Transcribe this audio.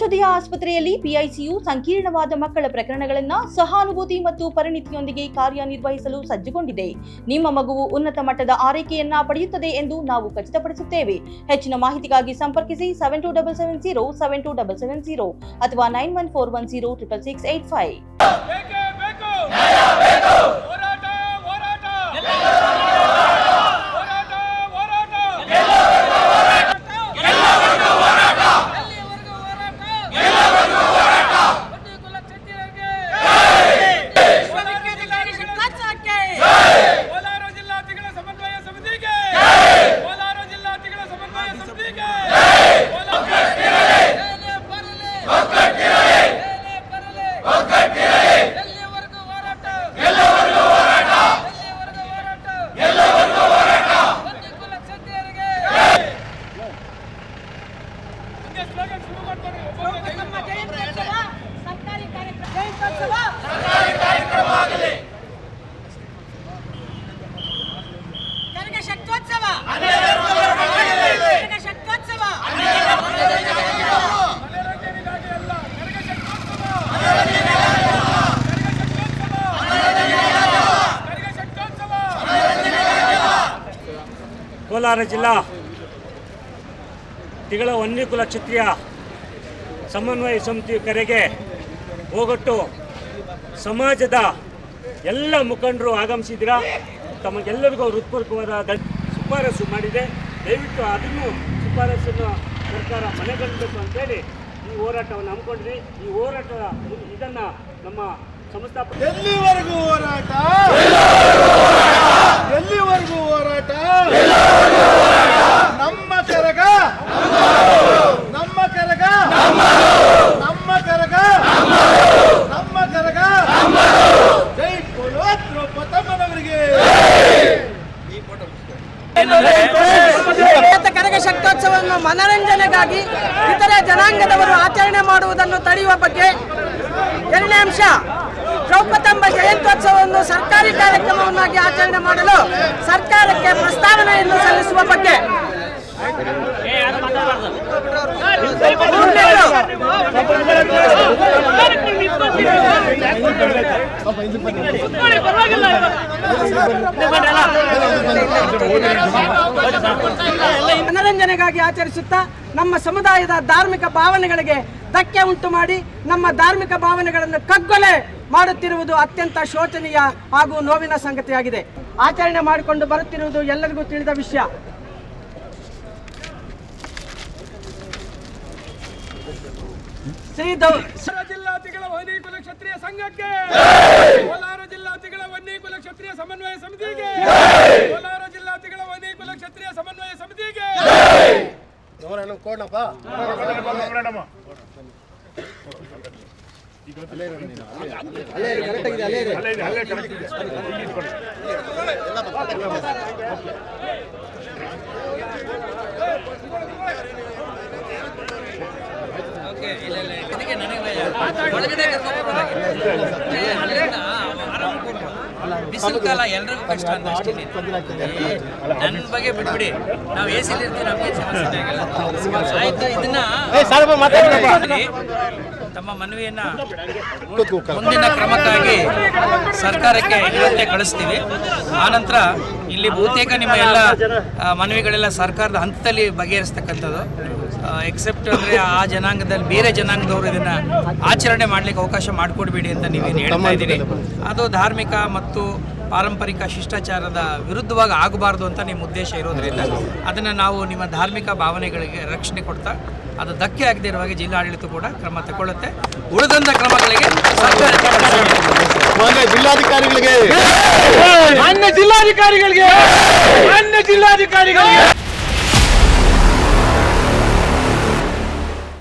ಆಸ್ಪತ್ರೆಯಲ್ಲಿ ಪಿಐಸಿಯು ಸಂಕೀರ್ಣವಾದ ಮಕ್ಕಳ ಪ್ರಕರಣಗಳನ್ನು ಸಹಾನುಭೂತಿ ಮತ್ತು ಪರಿಣಿತಿಯೊಂದಿಗೆ ಕಾರ್ಯನಿರ್ವಹಿಸಲು ಸಜ್ಜುಗೊಂಡಿದೆ. ನಿಮ್ಮ ಮಗುವು ಉನ್ನತ ಮಟ್ಟದ ಆರೈಕೆಯನ್ನ ಪಡೆಯುತ್ತದೆ ಎಂದು ನಾವು ಖಚಿತಪಡಿಸುತ್ತೇವೆ. ಹೆಚ್ಚಿನ ಮಾಹಿತಿಗಾಗಿ ಸಂಪರ್ಕಿಸಿ seven two double seven zero seven two double seven zero ಅಥವಾ nine one four one zero triple six eight five ಬೇಕೇ ಬೇಕು ಹೋರಾಟ ಹೋರಾಟ ಹೋರಾಟ ಹೋರಾಟ ಕೋಲಾರ ಜಿಲ್ಲಾಧಿಗಳ ಸಮನ್ವಯ ಸಮಿತಿಗೆ ಕೋಲಾರ ಜಿಲ್ಲಾಧಿಗಳ ಸಮನ್ವಯ ಸಮಿತಿಗೆ ಹಂಗೆ ಸ್ಲೋಗನ್ ಶುರು ಮಾಡ್ತಾರೆ ಒಬ್ಬೊಬ್ಬರೇ. ಸರ್ಕಾರಿ ಕಾರ್ಯಕ್ರಮ ಕನಕ ಶಕ್ತೋತ್ಸವ ಕನಕ ಶಕ್ತೋತ್ಸವ ಮನರಂಜನೆಗಾಗಿ ಅಲ್ಲ ಕನಕ ಶಕ್ತೋತ್ಸವ ಕನಕ ಶಕ್ತೋತ್ಸವ ಕೋಲಾರ ಜಿಲ್ಲಾ ತಿಗಳ ವನ್ಯಕುಲ ಕ್ಷತ್ರಿಯ ಸಮನ್ವಯ ಸಮಿತಿ ಕರೆಗೆ ಹೋಗೊಟ್ಟು ಸಮಾಜದ ಎಲ್ಲ ಮುಖಂಡರು ಆಗಮಿಸಿದ್ದೀರಾ? ತಮಗೆಲ್ಲರಿಗೂ ಹೃತ್ಪೂರ್ವಕವಾದ ಶಿಫಾರಸು ಮಾಡಿದೆ. ದಯವಿಟ್ಟು ಅದನ್ನು ಶಿಫಾರಸನ್ನು ಸರ್ಕಾರ ಮನೆಗಟ್ಟಬೇಕು ಅಂತೇಳಿ ಈ ಹೋರಾಟವನ್ನು ಹಮ್ಮಿಕೊಂಡ್ರಿ. ಈ ಹೋರಾಟ ಇದನ್ನು ನಮ್ಮ ಸಂಸ್ಥಾಪಕ ಎಲ್ಲಿವರೆಗೂ ಹೋರಾಟ ಎಲ್ಲಿವರೆಗೂ ಹೋರಾಟ ನಮ್ಮ ಕರಗ ನಮ್ಮ ಕರಗ ನಮ್ಮ ಕರಗ ನಮ್ಮ ಕರಗ ಜೈ ಬೋಲೋ ದ್ರೌಪದಮ್ಮನವರಿಗೆ ಭಾರತ ಕರಗ ಶಕ್ತೋತ್ಸವವನ್ನು ಮನರಂಜನೆಗಾಗಿ ಇತರೆ ಜನಾಂಗದವರು ಆಚರಣೆ ಮಾಡುವುದನ್ನು ತಡೆಯುವ ಬಗ್ಗೆ ಎರಡನೇ ಅಂಶ ದ್ರೌಪದಮ್ಮ ಜಯಂತ್ಯೋತ್ಸವವನ್ನು ಸರ್ಕಾರಿ ಕಾರ್ಯಕ್ರಮವನ್ನಾಗಿ ಆಚರಣೆ ಮಾಡಲು ಸರ್ಕಾರಕ್ಕೆ ಪ್ರಸ್ತಾವನೆಯನ್ನು ಸಲ್ಲಿಸುವ ಬಗ್ಗೆ. ಮನರಂಜನೆಗಾಗಿ ಆಚರಿಸುತ್ತಾ ನಮ್ಮ ಸಮುದಾಯದ ಧಾರ್ಮಿಕ ಭಾವನೆಗಳಿಗೆ ಧಕ್ಕೆ ಉಂಟು ಮಾಡಿ ನಮ್ಮ ಧಾರ್ಮಿಕ ಭಾವನೆಗಳನ್ನು ಕಗ್ಗೊಲೆ ಮಾಡುತ್ತಿರುವುದು ಅತ್ಯಂತ ಶೋಚನೀಯ ಹಾಗೂ ನೋವಿನ ಸಂಗತಿಯಾಗಿದೆ. ಆಚರಣೆ ಮಾಡಿಕೊಂಡು ಬರುತ್ತಿರುವುದು ಎಲ್ಲರಿಗೂ ತಿಳಿದ ವಿಷಯ. ಶ್ರೀ ಜಿಲ್ಲಾತಿಗಳ ಕ್ಷತ್ರಿಯ ಸಂಘಕ್ಕೆ, ಕೋಲಾರ ಜಿಲ್ಲಾತಿಗಳ ಕ್ಷತ್ರಿಯ ಸಮನ್ವಯ ಸಮಿತಿಗೆ. ಕೊಡಪ್ಪ ಅಲ್ಲೇ ಕರೆಕ್ಟ್ ಆಗಿದೆ ಅಲ್ಲೇ ಅಲ್ಲೇ ಕರೆಕ್ಟ್ ಇದೆ ಓಕೆ ಇಲ್ಲ ಇಲ್ಲ ನನಗೆ ನನಗೆ ಒಳಗಡೆ ಕರ್ಕೊಂಡು ಬಿಸಿಲು ಕಾಲ ಎಲ್ರಿಗೂ ಕಷ್ಟ ಅಂತ ಅಷ್ಟೇ. ನನ್ನ ಬಗ್ಗೆ ಬಿಟ್ಬಿಡಿ. ನಾವು ಎ ಸಿಲಿ ಇರ್ತೀವಿ ನಮಗೆ ಸಮಸ್ಯೆ ಆಗಿಲ್ಲ ಆಯ್ತು ಇದನ್ನ ತಮ್ಮ ಮನವಿಯನ್ನ ಮುಂದಿನ ಕ್ರಮಕ್ಕಾಗಿ ಸರ್ಕಾರಕ್ಕೆ ಇವತ್ತೇ ಕಳಿಸ್ತೀವಿ. ಆನಂತರ ಇಲ್ಲಿ ಬಹುತೇಕ ನಿಮ್ಮ ಎಲ್ಲ ಮನವಿಗಳೆಲ್ಲ ಸರ್ಕಾರದ ಹಂತದಲ್ಲಿ ಬಗೆಹರಿಸ್ತಕ್ಕಂಥದ್ದು. ಎಕ್ಸೆಪ್ಟ್ ಅಂದ್ರೆ ಆ ಜನಾಂಗದಲ್ಲಿ ಬೇರೆ ಜನಾಂಗದವರು ಇದನ್ನ ಆಚರಣೆ ಮಾಡ್ಲಿಕ್ಕೆ ಅವಕಾಶ ಮಾಡಿಕೊಡ್ಬೇಡಿ ಅಂತ ನೀವೇನು ಹೇಳ್ತಾ ಇದ್ದೀರಿ. ಅದು ಧಾರ್ಮಿಕ ಮತ್ತು ಪಾರಂಪರಿಕ ಶಿಷ್ಟಾಚಾರದ ವಿರುದ್ಧವಾಗಿ ಆಗಬಾರ್ದು ಅಂತ ನಿಮ್ಮ ಉದ್ದೇಶ ಇರೋದ್ರಿಂದ ಅದನ್ನು ನಾವು ನಿಮ್ಮ ಧಾರ್ಮಿಕ ಭಾವನೆಗಳಿಗೆ ರಕ್ಷಣೆ ಕೊಡ್ತಾ ಅದು ಧಕ್ಕೆ ಆಗದೇ ಇರುವಾಗ ಜಿಲ್ಲಾಡಳಿತ ಕೂಡ ಕ್ರಮ ತಗೊಳ್ಳುತ್ತೆ. ಉಳಿದಂಥ ಕ್ರಮಗಳಿಗೆ ಜಿಲ್ಲಾಧಿಕಾರಿಗಳಿಗೆ. ಮಾನ್ಯ ಜಿಲ್ಲಾಧಿಕಾರಿಗಳಿಗೆ. ಮಾನ್ಯ ಜಿಲ್ಲಾಧಿಕಾರಿಗಳಿಗೆ.